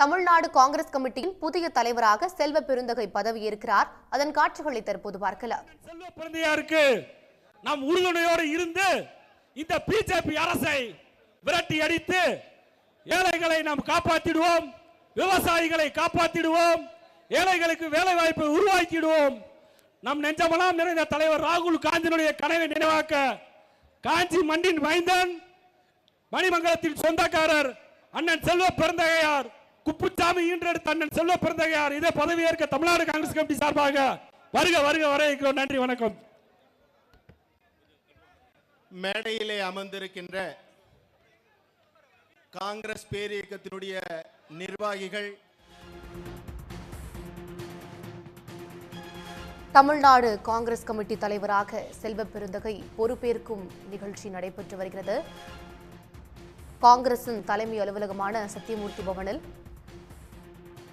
தமிழ்நாடு காங்கிரஸ் கமிட்டியின் புதிய தலைவராக செல்வ பெருந்தகை பதவியேற்கிறார். அதன் காட்சிகளை தற்போது பார்க்கலாம். செல்வ பிறந்தையாருக்கு நாம் உறுதுணையோடு இருந்து இந்த பிஜேபி அரசை விரட்டி அடித்து ஏழைகளை நாம் காப்பாற்றிடுவோம் விவசாயிகளை காப்பாற்றிடுவோம் ஏழைகளுக்கு வேலை வாய்ப்பை உருவாக்கிடுவோம். நம் நெஞ்சமெல்லாம் நிறைந்த தலைவர் ராகுல் காந்தியினுடைய கனவை நினைவாக்க காஞ்சி மண்ணின் மைந்தன் மணிமங்கலத்தின் சொந்தக்காரர் அண்ணன் செல்வ பிறந்தகையார் குப்புச்சாமி ஈன்றெடுத்த அண்ணன் செல்வ பிறந்தகையார் இதை பதவியேற்க தமிழ்நாடு காங்கிரஸ் கமிட்டி சார்பாக வருக வருக வரவேற்கிறோம். நன்றி வணக்கம். மேடையிலே அமர்ந்திருக்கின்ற காங்கிரஸ் பேரியக்கத்தினுடைய நிர்வாகிகள் தமிழ்நாடு காங்கிரஸ் கமிட்டி தலைவராக செல்வ பெருந்தகை பொறுப்பேற்கும் நிகழ்ச்சி நடைபெற்று வருகிறது. காங்கிரசின் தலைமை அலுவலகமான சத்தியமூர்த்தி பவனில்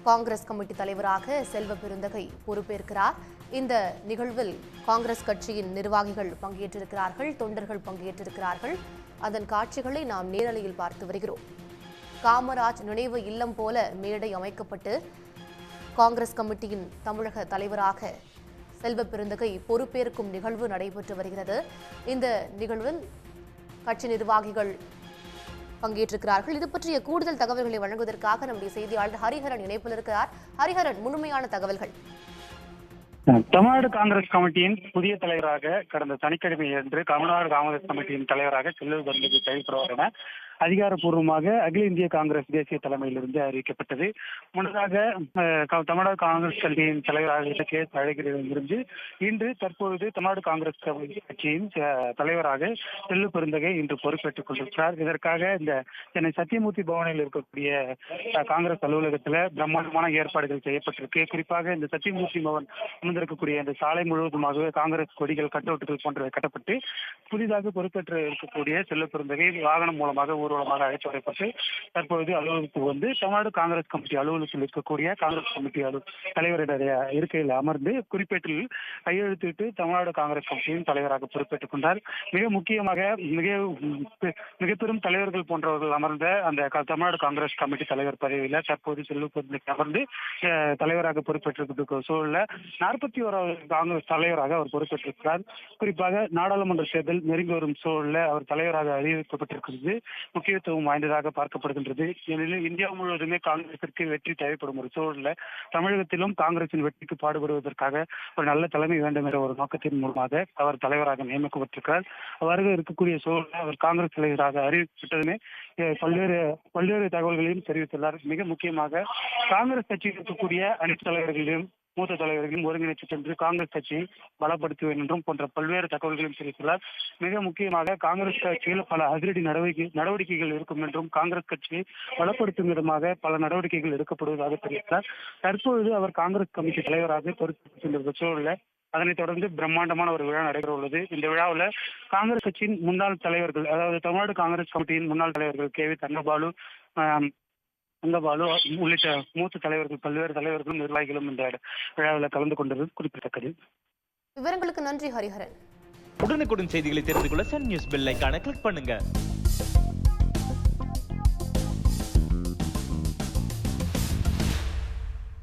காங்கிரஸ் கமிட்டி தலைவராக செல்வ பெருந்தகை பொறுப்பேற்கிறார். இந்த நிகழ்வில் காங்கிரஸ் கட்சியின் நிர்வாகிகள் பங்கேற்றிருக்கிறார்கள் தொண்டர்கள் பங்கேற்றிருக்கிறார்கள். அதன் காட்சிகளை நாம் நேரலையில் பார்த்து வருகிறோம். காமராஜ் நினைவு இல்லம் போல மேடை அமைக்கப்பட்டு காங்கிரஸ் கமிட்டியின் தமிழக தலைவராக செல்வ பெருந்தகை பொறுப்பேற்கும் நிகழ்வு நடைபெற்று வருகிறது. இந்த நிகழ்வில் கட்சி நிர்வாகிகள் பங்கேற்றிருக்கிறார்கள். இது பற்றிய கூடுதல் தகவல்களை வழங்குவதற்காக நம்முடைய செய்தியாளர் ஹரிஹரன் இணைப்பில் இருக்கிறார். ஹரிஹரன் முழுமையான தகவல்கள். தமிழ்நாடு காங்கிரஸ் கமிட்டியின் புதிய தலைவராக கடந்த சனிக்கிழமை அன்று தமிழ்நாடு காங்கிரஸ் கமிட்டியின் தலைவராக செல்லூர் பெருந்தகை செயல்படுவார் என அதிகாரப்பூர்வமாக அகில இந்திய காங்கிரஸ் தேசிய தலைமையிலிருந்து அறிவிக்கப்பட்டது. முன்னதாக தமிழ்நாடு காங்கிரஸ் கட்சியின் தலைவராக கே எஸ் அழகிரியிலிருந்து இன்று தற்பொழுது தமிழ்நாடு காங்கிரஸ் கட்சியின் தலைவராக செல்லு பெருந்தகை இன்று பொறுப்பேற்றுக் கொண்டிருக்கிறார். இதற்காக இந்த சென்னை சத்தியமூர்த்தி பவனில் இருக்கக்கூடிய காங்கிரஸ் அலுவலகத்தில் பிரம்மாண்டமான ஏற்பாடுகள் செய்யப்பட்டிருக்கு. குறிப்பாக இந்த சத்தியமூர்த்தி பவன் அமர்ந்திருக்கக்கூடிய இந்த சாலை முழுவதுமாகவே காங்கிரஸ் கொடிகள் கட்டவுட்டுகள் போன்றவை கட்டப்பட்டு புதிதாக பொறுப்பேற்று இருக்கக்கூடிய செல்லு பெருந்தகை வாகனம் மூலமாக ஊர்வலமாக அழைத்து வரப்பட்டு தற்பொழுது அலுவலகத்துக்கு வந்து தமிழ்நாடு காங்கிரஸ் கமிட்டி அலுவலகத்தில் இருக்கக்கூடிய காங்கிரஸ் கமிட்டி அலு தலைவருடைய இருக்கையில் அமர்ந்து குறிப்பேட்டில் கையெழுத்திட்டு தமிழ்நாடு காங்கிரஸ் கமிட்டியின் தலைவராக பொறுப்பேற்றுக் கொண்டார். மிக முக்கியமாக மிக மிக பெரும் தலைவர்கள் போன்றவர்கள் அமர்ந்த அந்த தமிழ்நாடு காங்கிரஸ் கமிட்டி தலைவர் பதவியில தற்போது செல்வ அமர்ந்து தலைவராக பொறுப்பேற்றிருக்க சூழல்ல நாற்பத்தி ஓராவது காங்கிரஸ் தலைவராக அவர் பொறுப்பேற்றிருக்கிறார். குறிப்பாக நாடாளுமன்ற தேர்தல் நெருங்கி வரும் சூழல்ல அவர் தலைவராக அறிவிக்கப்பட்டிருக்கிறது. முக்கியத்துவம் வாய்ந்ததாக பார்க்கப்படுகின்றது. ஏனெனில் இந்தியா முழுவதுமே காங்கிரசிற்கு வெற்றி தேவைப்படும் ஒரு சூழல்ல தமிழகத்திலும் காங்கிரசின் வெற்றிக்கு பாடுபடுவதற்காக ஒரு நல்ல தலைமை வேண்டும் என்ற ஒரு நோக்கத்தின் மூலமாக அவர் தலைவராக நியமிக்கப்பட்டிருக்கிறார். அவ்வாறு இருக்கக்கூடிய சூழல்ல அவர் காங்கிரஸ் தலைவராக அறிவிக்கப்பட்டதுமே பல்வேறு பல்வேறு தகவல்களையும் தெரிவித்துள்ளார். மிக முக்கியமாக காங்கிரஸ் கட்சியில் இருக்கக்கூடிய அனைத்து தலைவர்களையும் மூத்த தலைவர்களையும் ஒருங்கிணைத்து சென்று காங்கிரஸ் கட்சியை பலப்படுத்த என்றும் போன்ற பல்வேறு தகவல்களையும் தெரிவித்துள்ளார். மிக முக்கியமாக காங்கிரஸ் கட்சியில் பல அதிரடி நடவடிக்கை நடவடிக்கைகள் இருக்கும் என்றும் காங்கிரஸ் கட்சியை பலப்படுத்தும் விதமாக பல நடவடிக்கைகள் எடுக்கப்படுவதாக தெரிவித்தார் தற்பொழுது அவர் காங்கிரஸ் கமிட்டி தலைவராக பொறுப்பேற்றுக் கொண்டிருந்த அதனைத் தொடர்ந்து பிரம்மாண்டமான ஒரு விழா நடைபெற உள்ளது. இந்த விழாவில் காங்கிரஸ் கட்சியின் முன்னாள் தலைவர்கள் அதாவது தமிழ்நாடு காங்கிரஸ் கமிட்டியின் முன்னாள் தலைவர்கள் கே வி தங்கபாலு தங்கபாலு உள்ளிட்ட மூத்த தலைவர்கள் பல்வேறு தலைவர்களும் நிர்வாகிகளும் இந்த விழாவில் கலந்து கொண்டது குறிப்பிடத்தக்கது. விவரங்களுக்கு நன்றி ஹரிஹரன். உடனுக்குடன் செய்திகளை தெரிந்து கொள்ள சன் நியூஸ் பெல் ஐகானை கிளிக் பண்ணுங்க.